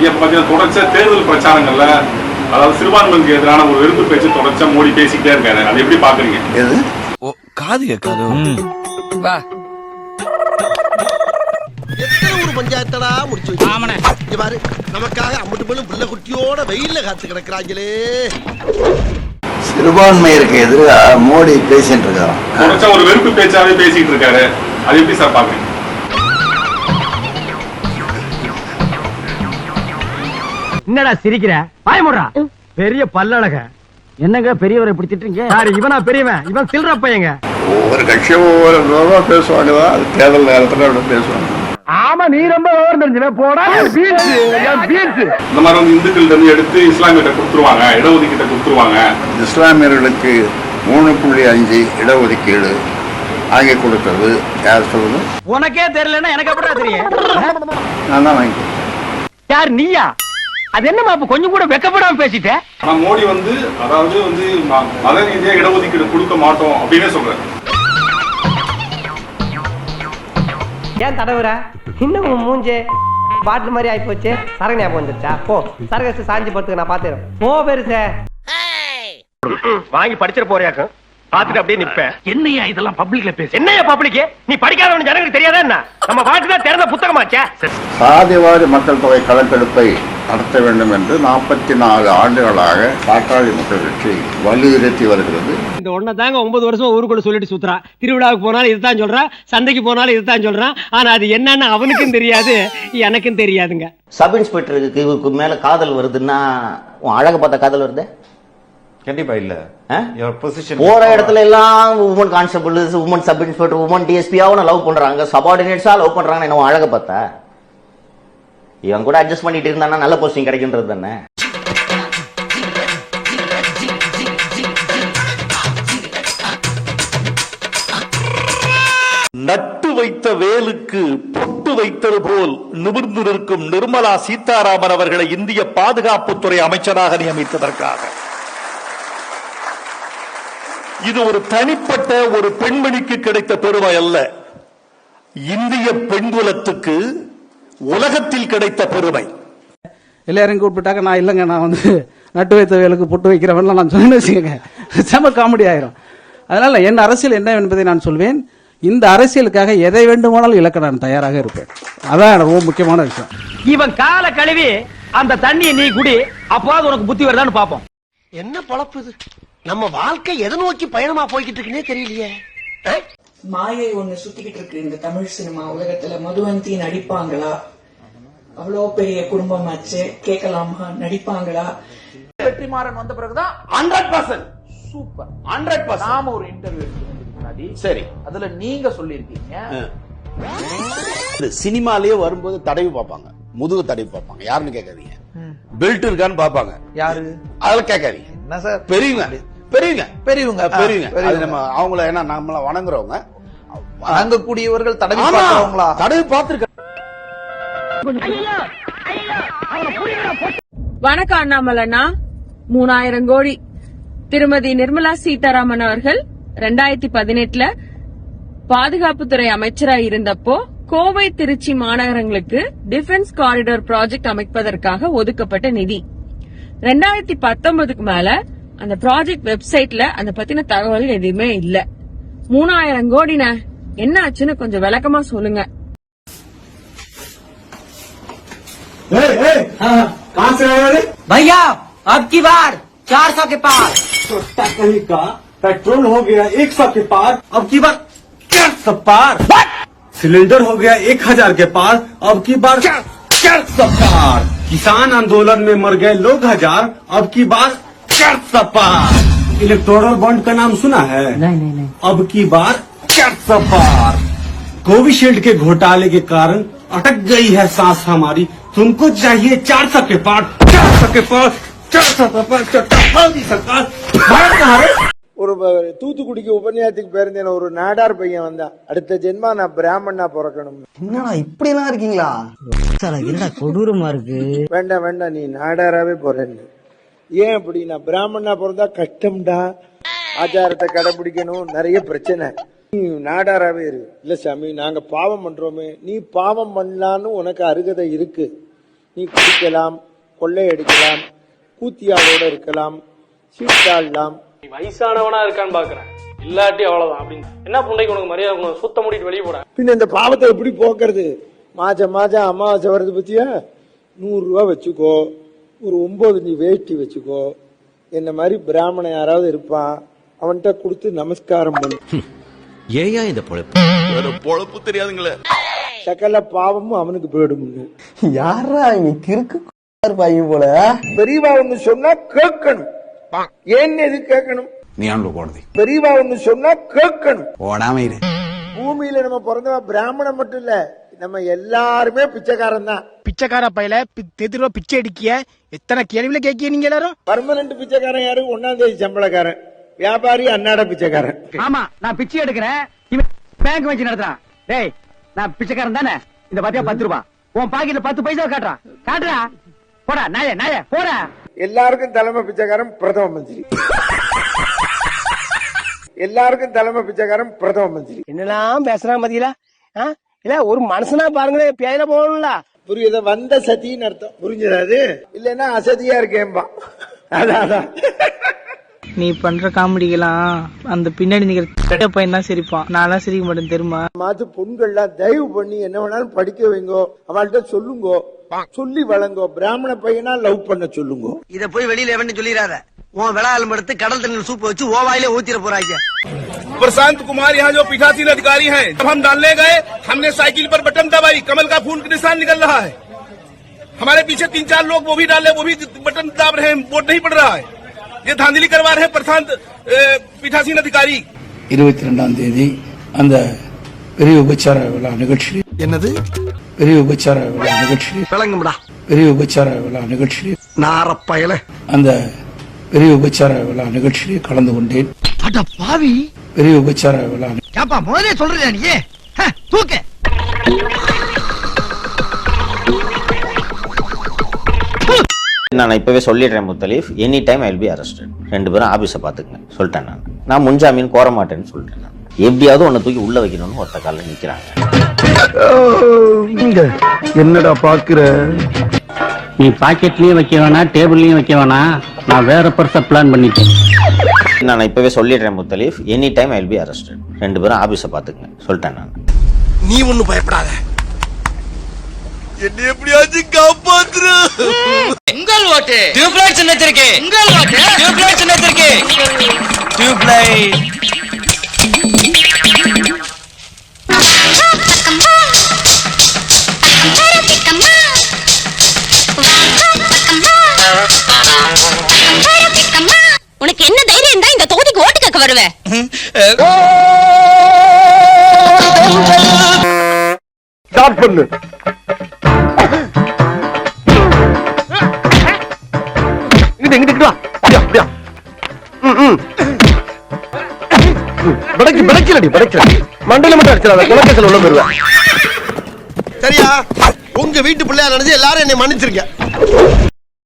நீங்க இப்ப பாத்தீங்கன்னா தொடர்ச்சியா தேர்தல் பிரச்சாரங்கள்ல அதாவது சிறுபான்மைக்கு எதிரான ஒரு வெறுப்பு பேச்சு தொடர்ச்சியா மோடி பேசிக்கிட்டே இருக்காரு. அதை எப்படி பாக்குறீங்க? ஓ காது கேட்காது? வா. எத்தனை ஒரு பஞ்சாயத்தடா முடிச்சு ஆமாண்ணே. பாரு நமக்காக அம்பட்டு பெண்ணும் பிள்ளை குட்டியோட வெயில்ல காத்து கிடக்குறாங்களே. சிறுபான்மையருக்கு எதிராக மோடி பேசிட்டு இருக்காராம். ஒரு வெறுப்பு பேச்சாவே பேசிட்டு இருக்காரு. அது எப்படி சார் பாக்குறீங்க? என்னடா சிரிக்கிற? பாயமுடுறா பெரிய பல்லழக. என்னங்க பெரியவரை இப்படி திட்டுறீங்க? யாரு இவனா பெரியவன். இவன் சில்ற பையங்க. ஒவ்வொரு கட்சியும் ஒவ்வொரு விதமா பேசுவாங்க அது தேர்தல் நேரத்தில் அப்படி பேசுவாங்க ஆமா நீ ரொம்ப விவரம் தெரிஞ்சவன் போடா பீன்ஸ் பீன்ஸ் இந்த மாதிரி வந்து இந்துக்கள்ட்ட இருந்து எடுத்து இஸ்லாமியிட்ட கொடுத்துருவாங்க. இடஒதுக்கீட்டை கொடுத்துருவாங்க. இஸ்லாமியர்களுக்கு மூணு புள்ளி அஞ்சு இடஒதுக்கீடு வாங்கி கொடுத்தது. யார் சொல்லுது? உனக்கே தெரியலன்னா எனக்கு எப்படா தெரியும்? நான் தான் வாங்கி கொடுத்தேன். யார் நீயா? அது என்னமா அப்ப கொஞ்சம் கூட வெக்கப்படாம பேசிட்ட? ஆனா மோடி வந்து அதாவது வந்து மத ரீதியா இடஒதுக்கீடு கொடுக்க மாட்டோம் அப்படின்னே சொல்றாரு. ஏன் தடவுற? இன்னும் உன் மூஞ்சே பாட்டில் மாதிரி ஆகி போச்சு சரகு ஞாபகம் வந்துருச்சா? போ சரகு வச்சு சாஞ்சி படுத்துக்க நான் பாத்துறேன் போ பெருசே. வாங்கி படிச்சிட போறியாக்கும். பாத்துட்டு அப்படியே நிப்பேன் என்னையா இதெல்லாம் பப்ளிக்ல பேச என்னையா பப்ளிக் நீ படிக்காதவன் ஜனங்களுக்கு தெரியாதா என்ன? நம்ம பாட்டு தான் திறந்த புத்தகமாச்சே சாதிவாரி மக்கள் தொகை கணக்கெடுப்பை நடத்த வேண்டும் என்று நாற்பத்தி நாலு ஆண்டுகளாக பாட்டாளி மக்கள் கட்சி வலியுறுத்தி வருகிறது. இந்த ஒன்ன தாங்க ஒன்பது வருஷம் ஊருக்குள்ள சொல்லிட்டு சுத்துறா. திருவிழாவுக்கு போனாலும் இதுதான் சொல்றான் சந்தைக்கு போனாலும் இதுதான் சொல்றான் ஆனா அது என்னன்னு அவனுக்கும் தெரியாது எனக்கும் தெரியாதுங்க. சப் இன்ஸ்பெக்டருக்கு மேல காதல் வருதுன்னா உன் அழக பார்த்த காதல் வருது? கண்டிப்பா இல்ல. பொசிஷன் போற இடத்துல எல்லாம் woman constable woman sub inspector woman டிஎஸ்பியாவும் love பண்றாங்க. சபார்டினேட்ஸா லவ் பண்றாங்க என்ன அழக பார்த்தா. இவன் கூட அட்ஜஸ்ட் பண்ணிட்டு இருந்தானா நல்ல போஸ்டிங் கிடைக்கின்றது தானே. நட்டு வைத்த வேலுக்கு பொட்டு வைத்தது போல் நிமிர்ந்து நிற்கும் நிர்மலா சீதாராமன் அவர்களை இந்திய பாதுகாப்புத்துறை அமைச்சராக நியமித்ததற்காக. இது ஒரு தனிப்பட்ட ஒரு பெண்மணிக்கு கிடைத்த பெருமை அல்ல. இந்திய பெண்குலத்துக்கு உலகத்தில் கிடைத்த பெருமை. எல்லாரும் கூப்பிட்டாக்க நான் இல்லைங்க நான் வந்து நட்டு வைத்த வேலுக்கு பொட்டு வைக்கிறவன்லாம் நான் சொன்னேன்னு வச்சுக்கோங்க. செம காமெடி ஆயிரும். அதனால என் அரசியல் என்ன என்பதை நான் சொல்வேன். இந்த அரசியலுக்காக எதை வேண்டுமானாலும் இழக்க நான் தயாராக இருப்பேன். அதான் எனக்கு ரொம்ப முக்கியமான விஷயம். இவன் கால கழுவி அந்த தண்ணியை நீ குடி. அப்போது உனக்கு புத்தி வருதான்னு பாப்போம் என்ன பொழப்பு இது? நம்ம வாழ்க்கை எதை நோக்கி பயணமா போய்கிட்டு இருக்குன்னே தெரியலையே? மாயை ஒண்ணு சுத்திக்கிட்டு இருக்கு இந்த தமிழ் சினிமா உலகத்துல. மதுவந்தி நடிப்பாங்களா? அவ்வளோ பெரிய குடும்பமாச்சு. கேட்கலாமா? நடிப்பாங்களா? வெற்றிமாறன் வந்த பிறகுதான் hundred percent super hundred percent நாம ஒரு இன்டர்வியூ முன்னாடி சரி. அதுல நீங்க சொல்லியிருக்கீங்க. சினிமாலேயே வரும்போது தடவி பார்ப்பாங்க. முதுகு தடவி பார்ப்பாங்க. யாருன்னு கேட்காதீங்க. பெல்ட் இருக்கான்னு பார்ப்பாங்க. யாரு? அதெல்லாம் கேட்காதீங்க. என்ன சார்? பெரியவங்க. பெரியவங்க பெரியவங்க பெரியவங்க. அது நம்ம அவங்கள ஏன்னா நம்மள வணங்குறவங்க. வணங்கக்கூடியவர்கள் தடவி பார்க்கறவங்களா? தடவி பார்த்திருக்க வணக்கம் அண்ணாமலண்ணா. மூணாயிரம் கோடி. திருமதி நிர்மலா சீதாராமன் அவர்கள் ரெண்டாயிரத்தி பதினெட்டுல பாதுகாப்புத்துறை அமைச்சரா இருந்தப்போ கோவை திருச்சி மாநகரங்களுக்கு டிஃபென்ஸ் காரிடார் ப்ராஜெக்ட் அமைப்பதற்காக ஒதுக்கப்பட்ட நிதி. ரெண்டாயிரத்தி பத்தொன்பதுக்கு மேல அந்த ப்ராஜெக்ட் வெப்சைட்ல அந்த பத்தின தகவல் எதுவுமே இல்ல மூணாயிரம் கோடின என்ன ஆச்சுன்னு கொஞ்சம் விளக்கமா சொல்லுங்க भैया अब की बार चार सौ के पार कहीं का पेट्रोल हो गया एक सौ के पार अब की बार चार सौ पार सिलेंडर हो गया एक हजार के पार अब की बार चार सौ पार किसान आंदोलन में मर गए लोग हजार अब की बार चार सौ पार इलेक्टोरल बॉन्ड का नाम सुना है नहीं नहीं नहीं अब की बार चार सौ पार कोविशील्ड के घोटाले के कारण अटक गई है सांस हमारी तुमको चाहिए चार सौ के पार चार सौ के पार चार सौ के पार चट्टान सरकार भारत कहाँ रे? ஒரு ப- தூத்துக்குடிக்கு உபன்யாசத்துக்கு பேருந்தேன் ஒரு நாடார் பையன் வந்தான் அடுத்த ஜென்மா நான் பிராமணனா பிறக்கணும் என்னடா இப்படி எல்லாம் இருக்கீங்களா என்னடா கொடூரமா இருக்கு வேண்டாம் வேண்டாம் நீ நாடாராவே போறேன்னு ஏன் அப்படி நான் பிராமணனா பிறந்தா கஷ்டம்டா. ஆச்சாரத்தை கடைபிடிக்கணும் நிறைய பிரச்சனை. நீ நாடாராவே இரு. இல்ல சாமி நாங்க பாவம் பண்றோமே. நீ பாவம் பண்ணலான்னு உனக்கு அருகதை இருக்கு. நீ குடிக்கலாம் கொள்ளையடிக்கலாம் கூத்தியாவோட இருக்கலாம் சீட்டாடலாம். வயசானவனா இருக்கான்னு பாக்குறேன். இல்லாட்டி அவ்வளவுதான் அப்படின்னு. என்ன புண்டைக்கு உனக்கு மரியாதை கொடுக்கணும்? சுத்த மூடிட்டு வெளியே போட. பின்ன இந்த பாவத்தை எப்படி போக்குறது? மாசம் மாசம் அமாவாசை வருது பத்தியா? நூறு ரூபா வச்சுக்கோ. ஒரு ஒன்பது நீ வேஷ்டி வச்சுக்கோ. என்ன மாதிரி பிராமணன் யாராவது இருப்பான். அவன்கிட்ட கொடுத்து நமஸ்காரம் பண்ணு. ஏயா இந்த பொழப்பு? வேற பொழப்பு தெரியாதுங்களே. சகல பாவமும் அவனுக்கு போயிடும்னு யாரா நீ கிறுக்கு இருப்பாங்க போல? பெரியவா ஒண்ணு சொன்னா கேட்கணும். ஏன்னு எது கேட்கணும்? நீ ஆண்டு போனது பெரியவா ஒண்ணு சொன்னா கேட்கணும். ஓடாம இரு. பூமியில நம்ம பிறந்தவன் பிராமணன் மட்டும் இல்ல நம்ம எல்லாருமே பிச்சைக்காரன் தான். பிச்சைக்கார பையில ரூபா பிச்சை அடிக்கிய எத்தனை கேள்வியில கேட்கிய நீங்க எல்லாரும்? பர்மனன்ட் பிச்சைக்காரன் யாரு? ஒன்னாம் தேதி சம்பளக்காரன். வியாபாரி அன்னாட பிச்சைக்காரன். ஆமா நான் பிச்சை எடுக்கிறேன். இவன் பேங்க் வச்சு நடத்துறான். டேய் நான் பிச்சைக்காரன் தானே? இந்த பாத்தியா பத்து ரூபா. உன் பாக்கெட்ல பத்து பைசா காட்டுறான் காட்டுறா. போடா நாய நாய போடா. எல்லாருக்கும் தலைமை பிச்சைக்காரன் பிரதம மந்திரி. எல்லாருக்கும் தலைமை பிச்சைக்காரன் பிரதம மந்திரி. என்னெல்லாம் பேசுறான் மதியில இல்ல ஒரு மனுஷனா பாருங்களேன் பேயில போகணும்ல. புரியுத? வந்த சதின்னு அர்த்தம். புரிஞ்சதா அது இல்லைன்னா அசதியா இருக்கேன்பா அதான் அதான். நீ பண்ற காமெடிக்கெல்லாம் அந்த பின்னாடி நிக்கிற பையன் தான் சிரிப்பான் நான் சிரிக்க மாட்டேன் தெரியுமா மாத்து பொண்கள்லாம் தயவு பண்ணி என்ன வேணாலும் படிக்க வைங்கோ அவள்கிட்ட சொல்லுங்கோ சொல்லி வழங்கோ பிராமண பையனா லவ் பண்ண சொல்லுங்கோ இத போய் வெளியில எவன்னு சொல்லிடாத உன் விளாலும் எடுத்து கடல் தண்ணி சூப் வச்சு ஓவாயிலே ஊத்திர போறாங்க प्रशांत कुमार यहाँ जो पीठासीन अधिकारी हैं जब हम डालने गए हमने साइकिल पर बटन दबाई कमल का फूल का निशान निकल रहा है हमारे पीछे तीन चार लोग वो भी डाले वो भी बटन दाब रहे हैं वोट नहीं पड़ रहा है தியாந்தலி கர்வா ரே பிரசாந்த் பீட்டாசீன் அதிகாரி இருபத்தி ரெண்டாம் தேதி அந்த பெரிய உபச்சார விழா நிகழ்ச்சி. என்னது? பெரிய உபச்சார விழா நிகழ்ச்சி. விளங்கும்டா பெரிய உபச்சார விழா நிகழ்ச்சி நாரப்பயல அந்த பெரிய உபச்சார விழா நிகழ்ச்சியில் கலந்து கொண்டேன். பாவி. பெரிய உபச்சார விழா சொல்றேன் நீ தூக்க. நான் இப்பவே சொல்லிடுறேன் Muthalif any time I will be arrested ரெண்டு பேரும் ஆபீஸை பார்த்துக்குங்க. சொல்லிட்டேன் நான். நான் முன்ஜாமீன் கோர மாட்டேன்னு சொல்லிட்டேன் நான். எப்படியாவது உன்னை தூக்கி உள்ள வைக்கணும்னு ஒத்த காலில் நிக்கிறாங்க. என்னடா பாக்குற நீ பாக்கெட்லயும் வைக்க வேணாம் டேபிள்லயும் வைக்க வேணாம். நான் வேற பெருசா பிளான் பண்ணிட்டேன். நான் இப்பவே சொல்லிடுறேன் Muthalif any time I will be arrested ரெண்டு பேரும் ஆபீஸை பார்த்துக்குங்க. சொல்லிட்டேன் நான். நீ ஒண்ணும் பயப்படாத. என்ன எப்படியாச்சும் காப்பாத்துரு. உங்கள் ஓட்டு. டியூப்லைட் சின்னத்திற்கு. உங்கள் ஓட்டு. டியூப்லைட் சின்னத்திற்கு. டியூப்லைட். உனக்கு என்ன தைரியம் தான் இந்த தொகுதிக்கு ஓட்டு கேட்க வருவேன் ஸ்டார்ட் பண்ணு. இங்கிட்டு இங்கிட்டு வா. அப்படியா அப்படியா படைக்கு படைக்கலடி படைக்கல மண்டல மட்டும் அடிச்சிடாத. குலக்கேசல் உள்ள போயிருவா சரியா? உங்க வீட்டு பிள்ளையா நினைச்சு எல்லாரும் என்னை மன்னிச்சிருக்க